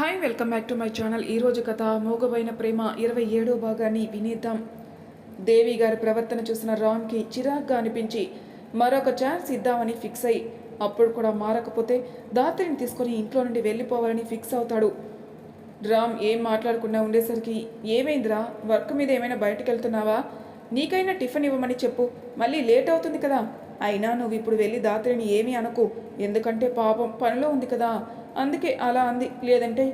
Hi welcome back to my channel ఈరోజు కథ మోగబైన ప్రేమ ఇరవై ఏడో భాగాన్ని వినేద్దాం. దేవి గారి ప్రవర్తన చూసిన రామ్కి చిరాగ్గా అనిపించి మరొక ఛాన్స్ ఇద్దామని ఫిక్స్ అయ్యి అప్పుడు కూడా మారకపోతే దాత్రిని తీసుకొని ఇంట్లో నుండి వెళ్ళిపోవాలని ఫిక్స్ అవుతాడు. రామ్ ఏం మాట్లాడకుండా ఉండేసరికి ఏమైందిరా? వర్క్ మీద ఏమైనా బయటకు వెళ్తున్నావా? నీకైనా టిఫిన్ ఇవ్వమని చెప్పు. మళ్ళీ లేట్ అవుతుంది కదా. అయినా నువ్వు ఇప్పుడు వెళ్ళి దాత్రిని ఏమీ అనకు. ఎందుకంటే పాపం పనిలో ఉంది కదా. అందుకే అలా అంది. లేదంటే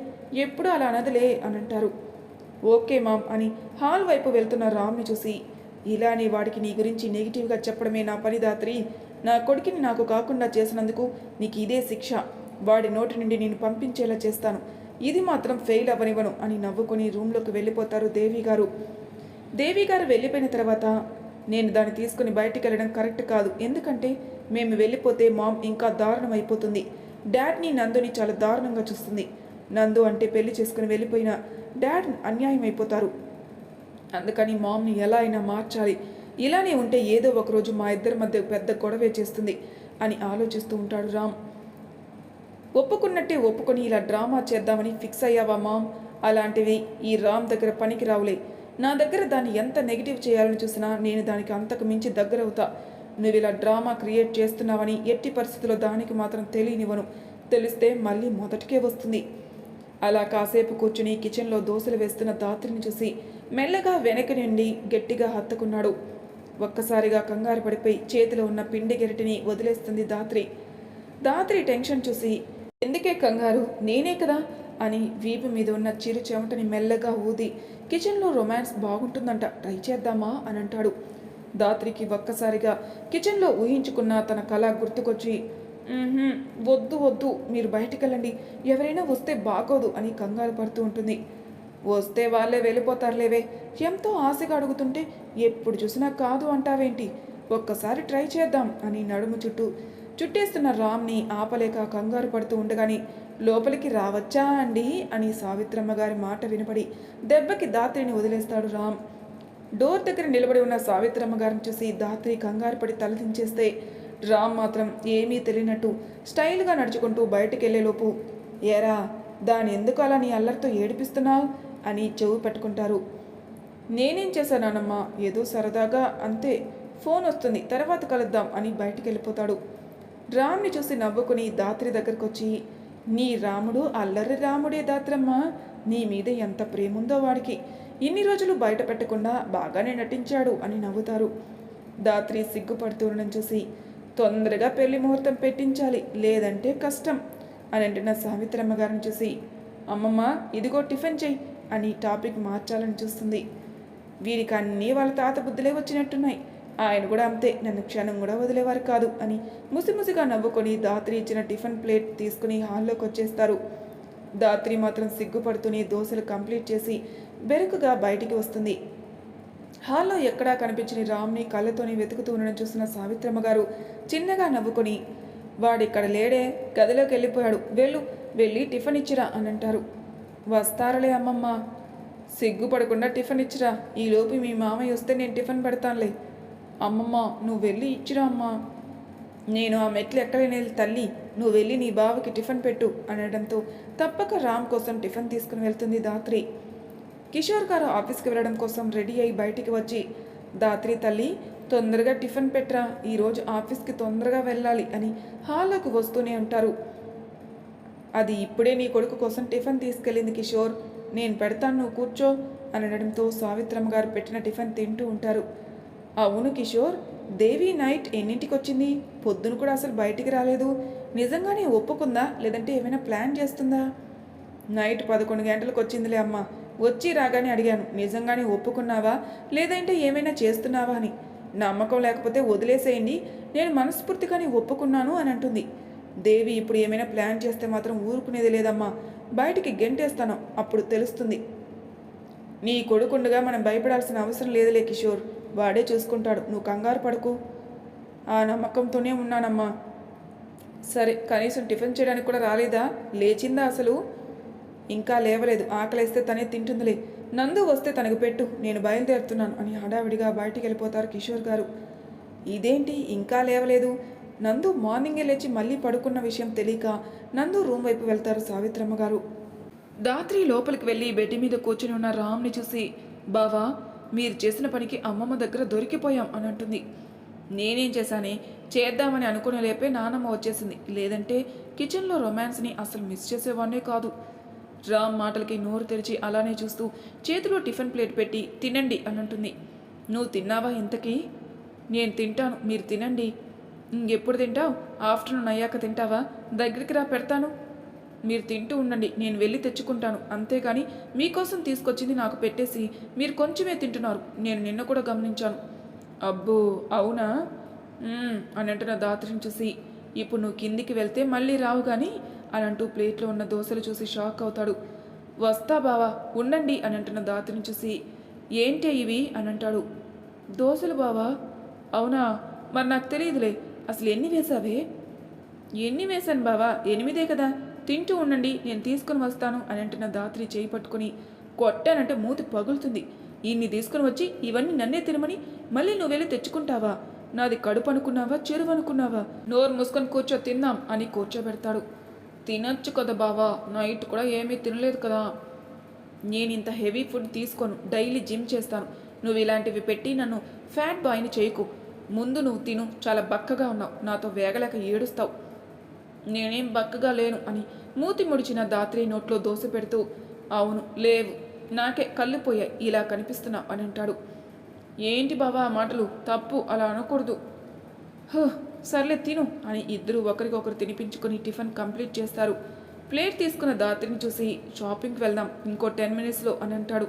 ఎప్పుడు అలా అనదులే అని అంటారు ఓకే మామ్ అని హాల్ వైపు వెళ్తున్న రామ్ని చూసి ఇలానే వాడికి నీ గురించి నెగిటివ్గా చెప్పడమే నా పని దాత్రి. నా కొడుకుని నాకు కాకుండా చేసినందుకు నీకు ఇదే శిక్ష. వాడి నోటి నుండి నేను పంపించేలా చేస్తాను. ఇది మాత్రం ఫెయిల్ అవ్వనివ్వను అని నవ్వుకొని రూమ్లోకి వెళ్ళిపోతారు దేవి గారు. దేవి గారు వెళ్ళిపోయిన తర్వాత నేను దాన్ని తీసుకుని బయటికి వెళ్ళడం కరెక్ట్ కాదు. ఎందుకంటే మేము వెళ్ళిపోతే మామ్ ఇంకా దారుణం అయిపోతుంది డాడ్ని నందుని చాలా దారుణంగా చూస్తుంది. నందు అంటే పెళ్ళి చేసుకుని వెళ్ళిపోయిన డాడ్ అన్యాయం అయిపోతారు అందుకని మామ్ని ఎలా అయినా మార్చాలి. ఇలానే ఉంటే ఏదో ఒకరోజు మా ఇద్దరి మధ్య పెద్ద గొడవే చేస్తుంది అని ఆలోచిస్తూ ఉంటాడు రామ్. ఒప్పుకున్నట్టే ఒప్పుకొని ఇలా డ్రామా చేద్దామని ఫిక్స్ అయ్యావా మామ్? అలాంటివి ఈ రామ్ దగ్గర పనికి రావులే. నా దగ్గర దాన్ని ఎంత నెగిటివ్ చేయాలని చూసినా నేను దానికి అంతకు మించి దగ్గరవుతా. నువ్వు ఇలా డ్రామా క్రియేట్ చేస్తున్నావని ఎట్టి పరిస్థితుల్లో దానికి మాత్రం తెలియనివ్వను. తెలిస్తే మళ్ళీ మొదటికే వస్తుంది. అలా కాసేపు కూర్చుని కిచెన్లో దోశలు వేస్తున్న దాత్రిని చూసి మెల్లగా వెనక నుండి గట్టిగా హత్తుకున్నాడు. ఒక్కసారిగా కంగారు పడిపోయి చేతిలో ఉన్న పిండి గెరటిని వదిలేస్తుంది దాత్రి దాత్రి టెన్షన్ చూసి ఎందుకే కంగారు? నేనే కదా? అని వీపు మీద ఉన్న చిరు చెమటని మెల్లగా ఊది కిచెన్లో రొమాన్స్ బాగుంటుందంట ట్రై చేద్దామా? అని అంటాడు. దాత్రికి ఒక్కసారిగా కిచెన్లో ఊహించుకున్న తన కళ గుర్తుకొచ్చి వద్దు వద్దు. మీరు బయటికి వెళ్ళండి. ఎవరైనా వస్తే బాగోదు అని కంగారు పడుతూ ఉంటుంది. వస్తే వాళ్ళే వెళ్ళిపోతారులేవే. ఎంతో ఆశగా అడుగుతుంటే ఎప్పుడు చూసినా కాదు అంటావేంటి? ఒక్కసారి ట్రై చేద్దాం అని నడుము చుట్టూ. చుట్టేస్తున్న రామ్ని ఆపలేక కంగారు పడుతూ ఉండగానే లోపలికి రావచ్చా అండి? అని సావిత్రమ్మ గారి మాట వినపడి దెబ్బకి దాత్రిని వదిలేస్తాడు రామ్. డోర్ దగ్గర నిలబడి ఉన్న సావిత్రమ్మ గారిని చూసి దాత్రి కంగారు పడి తలదించేస్తే రామ్ మాత్రం ఏమీ తెలియనట్టు స్టైల్గా నడుచుకుంటూ బయటికి వెళ్ళేలోపు ఏరా దాని ఎందుకు అలా నీ అల్లరితో ఏడిపిస్తున్నావు? అని చెవు పెట్టుకుంటారు. నేనేం చేశానమ్మా ఏదో సరదాగా అంతే ఫోన్ వస్తుంది తర్వాత కలుద్దాం అని బయటికి వెళ్ళిపోతాడు రామ్ని చూసి నవ్వుకుని దాత్రి దగ్గరకు వచ్చి నీ రాముడు అల్లరి రాముడే దాత్రమ్మ నీ మీద ఎంత ప్రేముందో వాడికి. ఇన్ని రోజులు బయట పెట్టకుండా బాగానే నటించాడు అని నవ్వుతారు. దాత్రి సిగ్గుపడుతుండడం చూసి తొందరగా పెళ్ళి ముహూర్తం పెట్టించాలి లేదంటే కష్టం అని అంటున్న సావిత్రమ్మ గారిని చూసి అమ్మమ్మ ఇదిగో టిఫిన్ చెయ్యి అని టాపిక్ మార్చాలని చూస్తుంది. వీరికి అన్నీ వాళ్ళ తాత బుద్ధులే వచ్చినట్టున్నాయి. ఆయన కూడా అంతే నన్ను క్షణం కూడా వదిలేవారు కాదు అని ముసిముసిగా నవ్వుకొని దాత్రి ఇచ్చిన టిఫిన్ ప్లేట్ తీసుకుని హాల్లోకి వచ్చేస్తారు. దాత్రి మాత్రం సిగ్గుపడుతూనే దోశలు కంప్లీట్ చేసి బెరుకుగా బయటికి వస్తుంది. హాల్లో ఎక్కడా కనిపించని రామ్ని కళ్ళతోని వెతుకుతూ ఉండడం చూసిన సావిత్రమ్మ గారు చిన్నగా నవ్వుకొని వాడిక్కడ లేడే గదిలోకి వెళ్ళిపోయాడు. వెళ్ళు వెళ్ళి టిఫిన్ ఇచ్చిరా అని అంటారు. వస్తారులే అమ్మమ్మ. సిగ్గుపడకుండా టిఫిన్ ఇచ్చిరా. ఈలోపు మీ మామయ్య వస్తే నేను టిఫిన్ పెడతానులే. అమ్మమ్మ నువ్వు వెళ్ళి ఇచ్చిరా అమ్మా. నేను ఆ మెట్లు ఎక్కలేని తల్లి. నువ్వు వెళ్ళి నీ బావకి టిఫిన్ పెట్టు అనడంతో తప్పక రామ్ కోసం టిఫిన్ తీసుకుని వెళ్తుంది దాత్రి కిషోర్ గారు ఆఫీస్కి వెళ్ళడం కోసం రెడీ అయి బయటికి వచ్చి దాత్రి తల్లి తొందరగా టిఫిన్ పెట్టరా ఈరోజు ఆఫీస్కి తొందరగా వెళ్ళాలి అని హాల్లోకి వస్తూనే ఉంటారు. అది ఇప్పుడే నీ కొడుకు కోసం టిఫిన్ తీసుకెళ్ళింది కిషోర్ నేను పెడతాను నువ్వు కూర్చో అని అనడంతో సావిత్రమ్మ గారు పెట్టిన టిఫిన్ తింటూ ఉంటారు. అవును కిషోర్ దేవి నైట్ ఎన్నింటికి వచ్చింది పొద్దున కూడా అసలు బయటికి రాలేదు. నిజంగానే ఒప్పుకుందా? లేదంటే ఏమైనా ప్లాన్ చేస్తుందా? నైట్ పదకొండు గంటలకు వచ్చిందిలే అమ్మ. వచ్చి రాగానే అడిగాను నిజంగానే ఒప్పుకున్నావా? లేదంటే ఏమైనా చేస్తున్నావా? అని. నమ్మకం లేకపోతే వదిలేసేయండి నేను మనస్ఫూర్తిగానే ఒప్పుకున్నాను అని అంటుంది. దేవి ఇప్పుడు ఏమైనా ప్లాన్ చేస్తే మాత్రం ఊరుకునేది లేదమ్మా. బయటికి గెంటేస్తాను అప్పుడు తెలుస్తుంది. నీ కొడుకుండగా మనం భయపడాల్సిన అవసరం లేదులే కిషోర్. వాడే చూసుకుంటాడు. నువ్వు కంగారు పడుకు. ఆ నమ్మకంతోనే ఉన్నానమ్మా. సరే కనీసం టిఫిన్ చేయడానికి కూడా రాలేదా? లేచిందా అసలు? ఇంకా లేవలేదు. ఆకలేస్తే తనే తింటుందిలే. నందు వస్తే తనకు పెట్టు. నేను బయలుదేరుతున్నాను అని హడావిడిగా బయటికి వెళ్ళిపోతారు కిషోర్ గారు. ఇదేంటి? ఇంకా లేవలేదు. నందు మార్నింగే లేచి మళ్ళీ పడుకున్న విషయం తెలియక నందు రూమ్ వైపు వెళ్తారు సావిత్రమ్మ గారు. దాత్రి లోపలికి వెళ్ళి బెడ్ మీద కూర్చుని ఉన్న రామ్ని చూసి బావా మీరు చేసిన పనికి అమ్మమ్మ దగ్గర దొరికిపోయాం అని అంటుంది. నేనేం చేశానే? చేద్దామని అనుకునే లేపే నానమ్మ వచ్చేసింది. లేదంటే కిచెన్లో రొమాన్స్ని అసలు మిస్ చేసేవాడినే కాదు. రామ్ మాటలకి నోరు తెరిచి అలానే చూస్తూ చేతిలో టిఫిన్ ప్లేట్ పెట్టి తినండి అని అంటుంది నువ్వు తిన్నావా ఇంతకీ? నేను తింటాను. మీరు తినండి. ఇంకెప్పుడు తింటావు? ఆఫ్టర్నూన్ అయ్యాక తింటావా? దగ్గరికి రా పెడతాను. మీరు తింటూ ఉండండి. నేను వెళ్ళి తెచ్చుకుంటాను. అంతేగాని మీకోసం తీసుకొచ్చింది నాకు పెట్టేసి మీరు కొంచెమే తింటున్నారు. నేను నిన్న కూడా గమనించాను. అబ్బో! అవునా? అని అంటున్న దాత్రిని చూసి ఇప్పుడు నువ్వు కిందికి వెళ్తే మళ్ళీ రావు కానీ అని అంటూ ప్లేట్లో ఉన్న దోశలు చూసి షాక్ అవుతాడు. వస్తా బావా ఉండండి అని అంటున్న దాత్రిని చూసి ఏంటి ఇవి అని అంటాడు. దోశలు బావా? అవునా? మరి నాకు తెలియదులే. అసలు ఎన్ని వేసావే? ఎన్ని వేశాను బావా? ఎనిమిదే కదా. తింటూ ఉండండి నేను తీసుకుని వస్తాను అని అంటున్న దాత్రి చేయి పట్టుకుని కొట్టానంటే మూతి పగులుతుంది. ఇన్ని తీసుకుని వచ్చి ఇవన్నీ నన్నే తినమని మళ్ళీ నువ్వు వెళ్ళి తెచ్చుకుంటావా? నాది కడుపు అనుకున్నావా చెరువు అనుకున్నావా? నోరు మూసుకొని కూర్చో తిందాం అని కూర్చోబెడతాడు. తినొచ్చు కదా బావా. నైట్ కూడా ఏమీ తినలేదు కదా. నేను ఇంత హెవీ ఫుడ్ తీసుకోను. డైలీ జిమ్ చేస్తాను. నువ్వు ఇలాంటివి పెట్టి నన్ను ఫ్యాట్ బాయ్ని చేయకు. ముందు నువ్వు తిను. చాలా బక్కగా ఉన్నావు. నాతో వేగలేక ఏడుస్తావు. నేనేం బక్కగా లేను అని మూతి ముడిచిన దాత్రి నోట్లో దోశ పెడుతూ అవును లేవు. నాకే కళ్ళు పోయాయి. ఇలా కనిపిస్తున్నావు అని అంటాడు. ఏంటి బావా ఆ మాటలు? తప్పు. అలా అనకూడదు. హ, సర్లే తిను అని ఇద్దరు ఒకరికొకరు తినిపించుకొని టిఫిన్ కంప్లీట్ చేస్తారు. ప్లేట్ తీసుకున్న దాత్రిని చూసి షాపింగ్కి వెళ్దాం ఇంకో టెన్ మినిట్స్లో అని అంటాడు.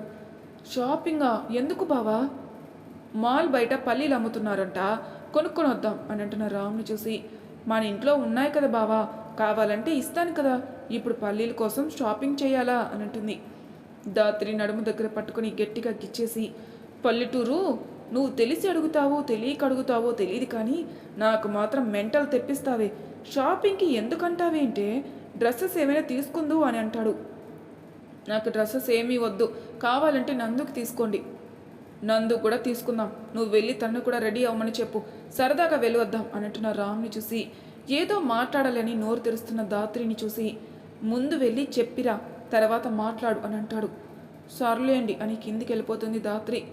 షాపింగా? ఎందుకు బావా? మాల్ బయట పల్లీలు అమ్ముతున్నారంట కొనుక్కొని వద్దాం అని అంటున్న రామ్ని చూసి మన ఇంట్లో ఉన్నాయి కదా బావా కావాలంటే ఇస్తాను కదా ఇప్పుడు పల్లీల కోసం షాపింగ్ చేయాలా అని అంటుంది. దాత్రి నడుము దగ్గర పట్టుకొని గట్టిగా గిచ్చేసి పల్లెటూరు? నువ్వు తెలిసి అడుగుతావో తెలియక అడుగుతావో తెలియదు కానీ నాకు మాత్రం మెంటల్ తెప్పిస్తావే. షాపింగ్కి ఎందుకంటావేంటే డ్రెస్సెస్ ఏమైనా తీసుకుందు అని అంటాడు. నాకు డ్రెస్సెస్ ఏమీ వద్దు. కావాలంటే నందుకు తీసుకోండి. నందు కూడా తీసుకుందాం. నువ్వు వెళ్ళి తన్ను కూడా రెడీ అవ్వమని చెప్పు. సరదాగా వెళ్ళి వద్దాం అని అంటున్న రామ్ని చూసి ఏదో మాట్లాడాలని నోరు తెరుస్తున్న దాత్రిని చూసి ముందు వెళ్ళి చెప్పిరా తర్వాత మాట్లాడు అని అంటాడు. సర్లేండి అని కిందికి వెళ్ళిపోతుంది దాత్రి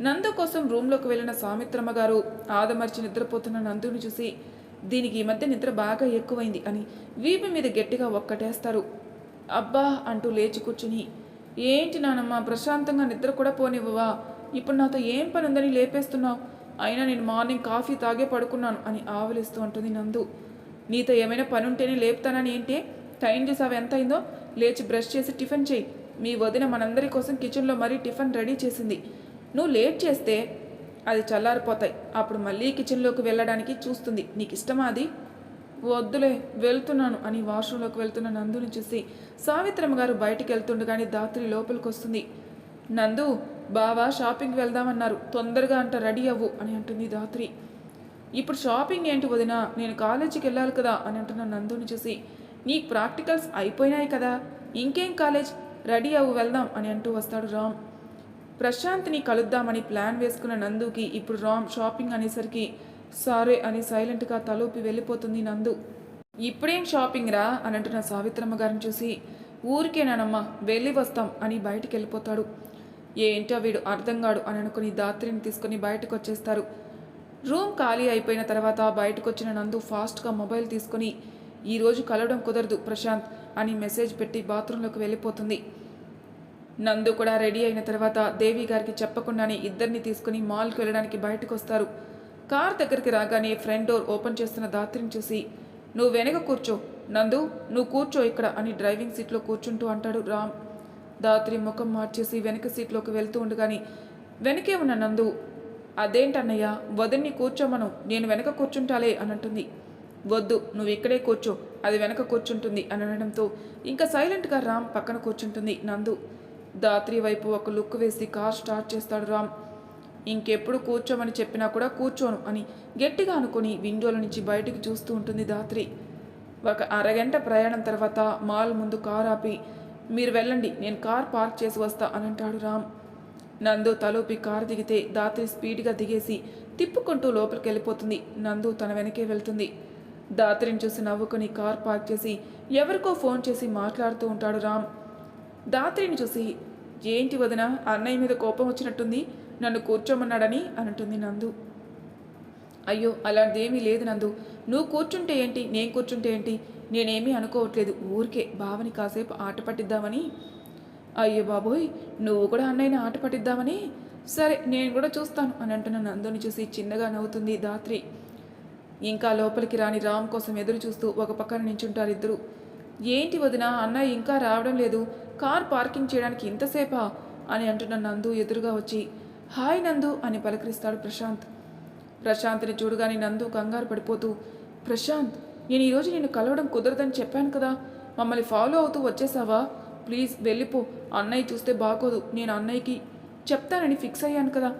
నందు కోసం రూమ్లోకి వెళ్ళిన సామిత్రమ్మ గారు ఆదమర్చి నిద్రపోతున్న నందుని చూసి దీనికి ఈ మధ్య నిద్ర బాగా ఎక్కువైంది అని వీపు మీద గట్టిగా ఒక్కటేస్తారు. అబ్బా అంటూ లేచి కూర్చుని ఏంటి నానమ్మ ప్రశాంతంగా నిద్ర కూడా పోనివ్వవా? ఇప్పుడు నాతో ఏం పని ఉందని లేపేస్తున్నావు? అయినా నేను మార్నింగ్ కాఫీ తాగే పడుకున్నాను అని ఆవలిస్తూ అంటుంది నందు. నీతో ఏమైనా పని ఉంటేనే లేపుతానని ఏంటి? టైం చూసావు ఎంత అయిందో లేచి బ్రష్ చేసి టిఫిన్ చేయి. మీ వదిన మనందరి కోసం కిచెన్లో మరీ టిఫిన్ రెడీ చేసింది. నువ్వు లేట్ చేస్తే అది చల్లారిపోతాయి. అప్పుడు మళ్ళీ కిచెన్లోకి వెళ్ళడానికి చూస్తుంది. నీకు ఇష్టమా అది? వద్దులే వెళ్తున్నాను అని వాష్రూంలోకి వెళ్తున్న నందుని చూసి సావిత్రమ్మ గారు బయటికి వెళ్తుండగానే దాత్రి లోపలికి వస్తుంది నందు బావా షాపింగ్ వెళ్దామన్నారు. తొందరగా అంట రెడీ అవ్వు అని అంటుంది దాత్రి. ఇప్పుడు షాపింగ్ ఏంటి వదినా? నేను కాలేజీకి వెళ్ళాలి కదా అని అంటున్న నందుని చూసి. నీకు ప్రాక్టికల్స్ అయిపోయినాయి కదా. ఇంకేం కాలేజ్? రెడీ అవ్వు వెళ్దాం అని అంటూ వస్తాడు రామ్. ప్రశాంత్ని కలుద్దామని ప్లాన్ వేసుకున్న నందుకి ఇప్పుడు రామ్ షాపింగ్ అనేసరికి సారే అని సైలెంట్గా తలూపి వెళ్ళిపోతుంది నందు. ఇప్పుడేం షాపింగ్ రా అని అంటున్న సావిత్రమ్మ గారిని చూసి ఊరికేనానమ్మా వెళ్ళి వస్తాం అని బయటికి వెళ్ళిపోతాడు ఏంటో వీడు అర్థం కాడు అని అనుకుని దాత్రిని తీసుకుని బయటకు వచ్చేస్తారు రూమ్ ఖాళీ అయిపోయిన తర్వాత బయటకు వచ్చిన నందు ఫాస్ట్గా మొబైల్ తీసుకుని ఈరోజు కలవడం కుదరదు ప్రశాంత్ అని మెసేజ్ పెట్టి బాత్రూంలోకి వెళ్ళిపోతుంది. నందు కూడా రెడీ అయిన తర్వాత దేవి గారికి చెప్పకుండానే ఇద్దరిని తీసుకుని మాల్కి వెళ్ళడానికి బయటకు వస్తారు కార్ దగ్గరికి రాగానే ఫ్రంట్ డోర్ ఓపెన్ చేస్తున్న దాత్రిని చూసి నువ్వు వెనక కూర్చో. నందు నువ్వు కూర్చో ఇక్కడ అని డ్రైవింగ్ సీట్లో కూర్చుంటూ అంటాడు రామ్. దాత్రి ముఖం మార్చేసి వెనక సీట్లోకి వెళ్తూ ఉండగాని వెనకే ఉన్న నందు అదేంటన్నయ్య వదిన్ని కూర్చోమను. నేను వెనక కూర్చుంటాలే అని అంటుంది వద్దు నువ్వు ఇక్కడే కూర్చో. అది వెనక కూర్చుంటుంది అని అనడంతో ఇంకా సైలెంట్గా రామ్ పక్కన కూర్చుంటుంది నందు. దాత్రి వైపు ఒక లుక్ వేసి కార్ స్టార్ట్ చేస్తాడు రామ్. ఇంకెప్పుడు కూర్చోమని చెప్పినా కూడా కూర్చోను అని గట్టిగా అనుకుని విండోల నుంచి బయటికి చూస్తూ ఉంటుంది దాత్రి. ఒక అరగంట ప్రయాణం తర్వాత మాల్ ముందు కార్ ఆపి మీరు వెళ్ళండి నేను కార్ పార్క్ చేసి వస్తా అని అంటాడు రామ్. నందు తలూపి కారు దిగితే దాత్రి స్పీడ్గా దిగేసి తిప్పుకుంటూ లోపలికి వెళ్ళిపోతుంది. నందు తన వెనకే వెళ్తుంది. దాత్రిని చూసి నవ్వుకొని కార్ పార్క్ చేసి ఎవరికో ఫోన్ చేసి మాట్లాడుతూ ఉంటాడు రామ్. దాత్రిని చూసి ఏంటి వదిన? అన్నయ్య మీద కోపం వచ్చినట్టుంది. నన్ను కూర్చోమన్నాడని అంటుంది నందు. అయ్యో అలాంటిదేమీ లేదు నందు. నువ్వు కూర్చుంటే ఏంటి? నేను కూర్చుంటే ఏంటి? నేనేమీ అనుకోవట్లేదు. ఊరికే బావని కాసేపు ఆట పట్టిద్దామని. అయ్యో బాబోయ్ నువ్వు కూడా అన్నయ్యని ఆట పట్టిద్దామని? సరే నేను కూడా చూస్తాను అని అంటున్న నందుని చూసి చిన్నగా నవ్వుతుంది దాత్రి. ఇంకా లోపలికి రాని రామ్ కోసం ఎదురు చూస్తూ ఒక పక్కన నించుంటారు ఇద్దరు. ఏంటి వదిన అన్నయ్య ఇంకా రావడం లేదు. కార్ పార్కింగ్ చేయడానికి ఇంతసేపా? అని అంటున్న నందు ఎదురుగా వచ్చి హాయ్ నందు అని పలకరిస్తాడు ప్రశాంత్. ప్రశాంత్ని చూడగానే నందు కంగారు పడిపోతూ ప్రశాంత్ నేను ఈరోజు నిన్ను కలవడం కుదరదని చెప్పాను కదా. మమ్మల్ని ఫాలో అవుతూ వచ్చేసావా? ప్లీజ్ వెళ్ళిపో. అన్నయ్య చూస్తే బాగోదు. నేను అన్నయ్యకి చెప్తానని ఫిక్స్ అయ్యాను కదా.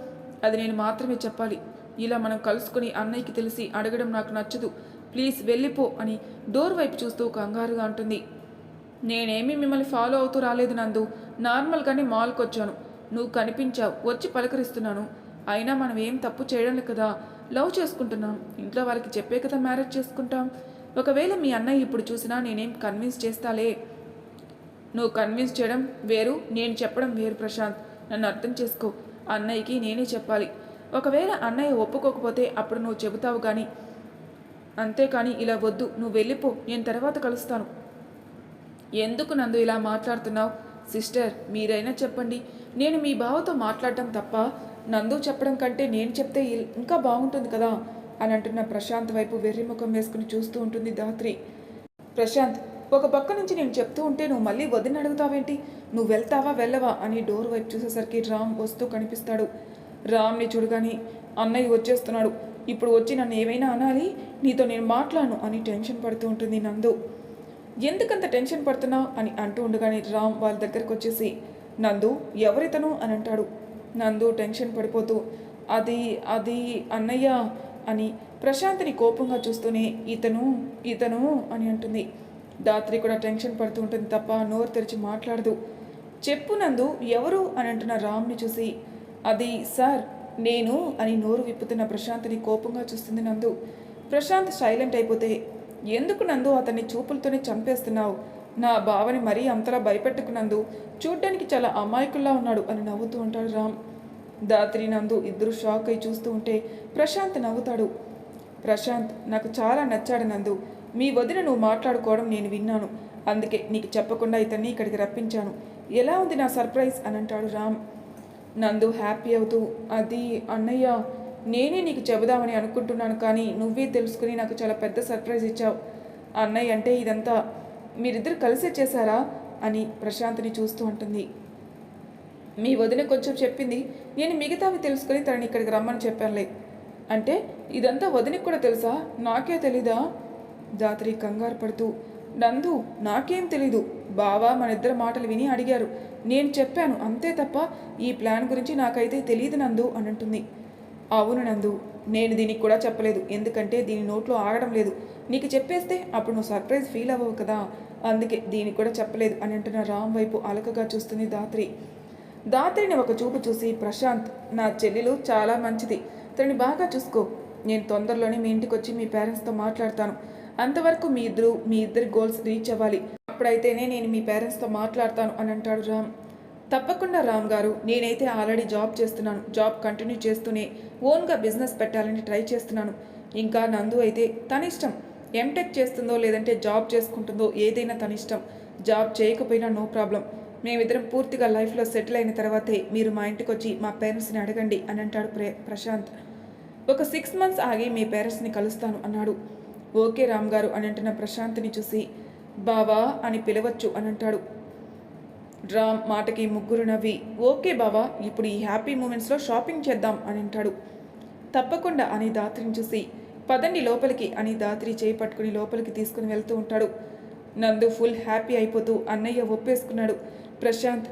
అది నేను మాత్రమే చెప్పాలి. ఇలా మనం కలుసుకుని అన్నయ్యకి తెలిసి అడగడం నాకు నచ్చదు. ప్లీజ్ వెళ్ళిపో అని డోర్ వైపు చూస్తూ కంగారుగా అంటుంది. నేనేమి మిమ్మల్ని ఫాలో అవుతూ రాలేదు నందు. నార్మల్గానే మాల్కి వచ్చాను నువ్వు కనిపించావు. వచ్చి పలకరిస్తున్నాను. అయినా మనం ఏం తప్పు చేయడం కదా. లవ్ చేసుకుంటున్నాం. ఇంట్లో వాళ్ళకి చెప్పే కదా మ్యారేజ్ చేసుకుంటాం. ఒకవేళ మీ అన్నయ్య ఇప్పుడు చూసినా నేనేం కన్విన్స్ చేస్తాలే? నువ్వు కన్విన్స్ చేయడం వేరు నేను చెప్పడం వేరు ప్రశాంత్. నన్ను అర్థం చేసుకో. అన్నయ్యకి నేనే చెప్పాలి. ఒకవేళ అన్నయ్య ఒప్పుకోకపోతే అప్పుడు నువ్వు చెబుతావు కానీ అంతేకాని ఇలా వద్దు నువ్వు వెళ్ళిపో నేను తర్వాత కలుస్తాను. ఎందుకు నందు ఇలా మాట్లాడుతున్నావు? సిస్టర్ మీరైనా చెప్పండి. నేను మీ బావతో మాట్లాడటం తప్ప నందు చెప్పడం కంటే నేను చెప్తే ఇంకా బాగుంటుంది కదా? అని అంటున్న ప్రశాంత్ వైపు వెర్రి ముఖం వేసుకుని చూస్తూ ఉంటుంది దాత్రి ప్రశాంత్ ఒక పక్క నుంచి నేను చెప్తూ ఉంటే నువ్వు మళ్ళీ వదిన అడుగుతావేంటి? నువ్వు వెళ్తావా వెళ్ళవా? అని డోర్ వైపు చూసేసరికి రామ్ వస్తూ కనిపిస్తాడు. రామ్ని చూడగానే అన్నయ్య వచ్చేస్తున్నాడు. ఇప్పుడు వచ్చి నన్ను ఏమైనా అనాలి? నీతో నేను మాట్లాడను అని టెన్షన్ పడుతూ ఉంటుంది నందు. ఎందుకంత టెన్షన్ పడుతున్నావు అని అంటూ ఉండగానే రామ్ వాళ్ళ దగ్గరకు వచ్చేసి నందు ఎవరితను? అని అంటాడు. నందు టెన్షన్ పడిపోతూ అది అది అన్నయ్య అని ప్రశాంత్ని కోపంగా చూస్తూనే ఇతను ఇతను అని అంటుంది. దాత్రి కూడా టెన్షన్ పడుతూ ఉంటుంది తప్ప నోరు తెరిచి మాట్లాడదు. చెప్పు నందు ఎవరు? అని అంటున్న రామ్ని చూసి అది సార్ నేను అని నోరు విప్పుతున్న ప్రశాంత్ని కోపంగా చూస్తుంది నందు. ప్రశాంత్ సైలెంట్ అయిపోతే ఎందుకు నందు అతన్ని చూపులతోనే చంపేస్తున్నావు? నా బావని మరీ అంతలా భయపెట్టుకున్నందు చూడ్డానికి చాలా అమాయకుల్లా ఉన్నాడు అని నవ్వుతూ ఉంటాడు రామ్. దాత్రి నందు ఇద్దరు షాక్ అయి చూస్తూ ఉంటే ప్రశాంత్ నవ్వుతాడు. ప్రశాంత్ నాకు చాలా నచ్చాడు నందు. మీ వదిన నువ్వు మాట్లాడుకోవడం నేను విన్నాను. అందుకే నీకు చెప్పకుండా ఇతన్ని ఇక్కడికి రప్పించాను. ఎలా ఉంది నా సర్ప్రైజ్? అని అంటాడు రామ్. నందు హ్యాపీ అవుతూ అది అన్నయ్య నేనే నీకు చెబుదామని అనుకుంటున్నాను కానీ నువ్వే తెలుసుకుని నాకు చాలా పెద్ద సర్ప్రైజ్ ఇచ్చావు. అన్నయ్య అంటే ఇదంతా మీరిద్దరు కలిసే చేశారా? అని ప్రశాంత్ని చూస్తూ ఉంటుంది. మీ వదిన కొంచెం చెప్పింది నేను మిగతావి తెలుసుకుని తనని ఇక్కడికి రమ్మని చెప్పానులే. అంటే ఇదంతా వదినకి కూడా తెలుసా? నాకే తెలీదా? దాత్రి కంగారు పడుతూ నందు నాకేం తెలీదు. బావా మన ఇద్దరు మాటలు విని అడిగారు. నేను చెప్పాను అంతే తప్ప ఈ ప్లాన్ గురించి నాకైతే తెలియదు నందు అని అంటుంది అవును నందు నేను దీనికి కూడా చెప్పలేదు. ఎందుకంటే దీని నోట్లో ఆగడం లేదు. నీకు చెప్పేస్తే అప్పుడు నువ్వు సర్ప్రైజ్ ఫీల్ అవ్వవు కదా. అందుకే దీనికి కూడా చెప్పలేదు అని అంటున్న రామ్ వైపు అలకగా చూస్తుంది దాత్రి. దాత్రిని ఒక చూపు చూసి ప్రశాంత్ నా చెల్లెలు చాలా మంచిది. తనని బాగా చూసుకో. నేను తొందరలోనే మీ ఇంటికి వచ్చి మీ పేరెంట్స్తో మాట్లాడతాను. అంతవరకు మీ ఇద్దరు మీ ఇద్దరి గోల్స్ రీచ్ అవ్వాలి. అప్పుడైతేనే నేను మీ పేరెంట్స్తో మాట్లాడతాను అని అంటాడు రామ్. తప్పకుండా రామ్ గారు నేనైతే ఆల్రెడీ జాబ్ చేస్తున్నాను. జాబ్ కంటిన్యూ చేస్తూనే ఓన్గా బిజినెస్ పెట్టాలని ట్రై చేస్తున్నాను. ఇంకా నందు అయితే తన ఇష్టం. ఎంటెక్ చేస్తుందో లేదంటే జాబ్ చేసుకుంటుందో ఏదైనా తన ఇష్టం. జాబ్ చేయకపోయినా నో ప్రాబ్లం మేమిద్దరం పూర్తిగా లైఫ్లో సెటిల్ అయిన తర్వాతే మీరు మా ఇంటికి వచ్చి మా పేరెంట్స్ని అడగండి అని అంటాడు ప్రే ప్రశాంత్. ఒక సిక్స్ మంత్స్ ఆగి మీ పేరెంట్స్ని కలుస్తాను అన్నాడు. ఓకే రామ్ గారు అని అంటున్న ప్రశాంత్ని చూసి బావా అని పిలవచ్చు అని అంటాడు రామ్ మాటకి ముగ్గురు నవ్వి ఓకే బావా ఇప్పుడు ఈ హ్యాపీ మూమెంట్స్లో షాపింగ్ చేద్దాం అని అంటాడు తప్పకుండా అని దాత్రిని చూసి పదండి లోపలికి అని దాత్రి చేయి పట్టుకుని లోపలికి తీసుకుని వెళ్తూ ఉంటాడు. నందు ఫుల్ హ్యాపీ అయిపోతూ అన్నయ్య ఒప్పేసుకున్నాడు. ప్రశాంత్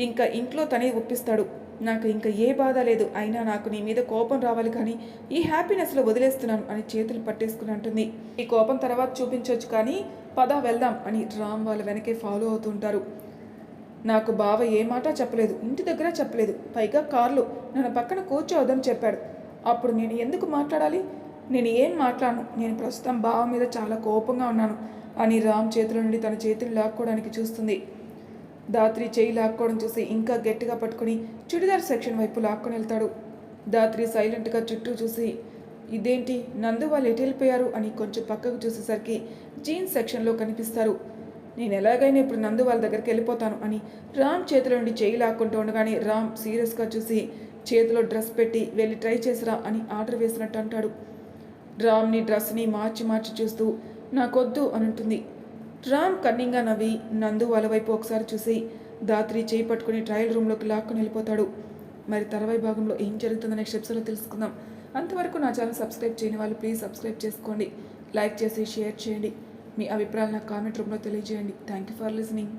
ఇంకా ఇంట్లో తనే ఒప్పిస్తాడు. నాకు ఇంకా ఏ బాధ లేదు. అయినా నాకు నీ మీద కోపం రావాలి కానీ ఈ హ్యాపీనెస్లో వదిలేస్తున్నాను అని చేతులు పట్టేసుకుని అంటుంది. ఈ కోపం తర్వాత చూపించవచ్చు కానీ పద వెళ్దాం అని రామ్ వాళ్ళ వెనకే ఫాలో అవుతుంటారు నాకు బావ ఏ మాట చెప్పలేదు. ఇంటి దగ్గర చెప్పలేదు. పైగా కార్లు నన్ను పక్కన కూర్చోవద్దని చెప్పాడు. అప్పుడు నేను ఎందుకు మాట్లాడాలి? నేను ఏం మాట్లాడను? నేను ప్రస్తుతం బావ మీద చాలా కోపంగా ఉన్నాను అని రామ్ చేతుల నుండి తన చేతులు లాక్కోవడానికి చూస్తుంది. దాత్రి చేయి లాక్కోవడం చూసి ఇంకా గట్టిగా పట్టుకొని చుడిదార్ సెక్షన్ వైపు లాక్కొని వెళ్తాడు. దాత్రి సైలెంట్గా చుట్టూ చూసి ఇదేంటి? నందు వాళ్ళు ఎటు వెళ్ళిపోయారు? అని కొంచెం పక్కకు చూసేసరికి జీన్స్ సెక్షన్లో కనిపిస్తారు. నేను ఎలాగైనా ఇప్పుడు నందు వాళ్ళ దగ్గరికి వెళ్ళిపోతాను అని రామ్ చేతిలో నుండి చేయి లాక్కుంటూ ఉండగానే రామ్ సీరియస్గా చూసి చేతిలో డ్రెస్ పెట్టి వెళ్ళి ట్రై చేసిరా అని ఆర్డర్ వేసినట్టు అంటాడు. రామ్ని డ్రెస్ని మార్చి మార్చి చూస్తూ నాకొద్దు అని ఉంటుంది రామ్ కన్నింగా నవ్వి నందు వాళ్ళ వైపు ఒకసారి చూసి దాత్రి చేయి పట్టుకుని ట్రయల్ రూమ్లోకి లాక్కుని వెళ్ళిపోతాడు. మరి తర్వాయి భాగంలో ఏం జరుగుతుందో నెక్స్ట్ ఎపిసోడ్లో తెలుసుకుందాం. అంతవరకు నా ఛానల్ సబ్స్క్రైబ్ చేయని వాళ్ళు ప్లీజ్ సబ్స్క్రైబ్ చేసుకోండి. లైక్ చేసి షేర్ చేయండి. మీ అభిప్రాయాలు నాకు కామెంట్ రూమ్లో తెలియజేయండి. Thank you for listening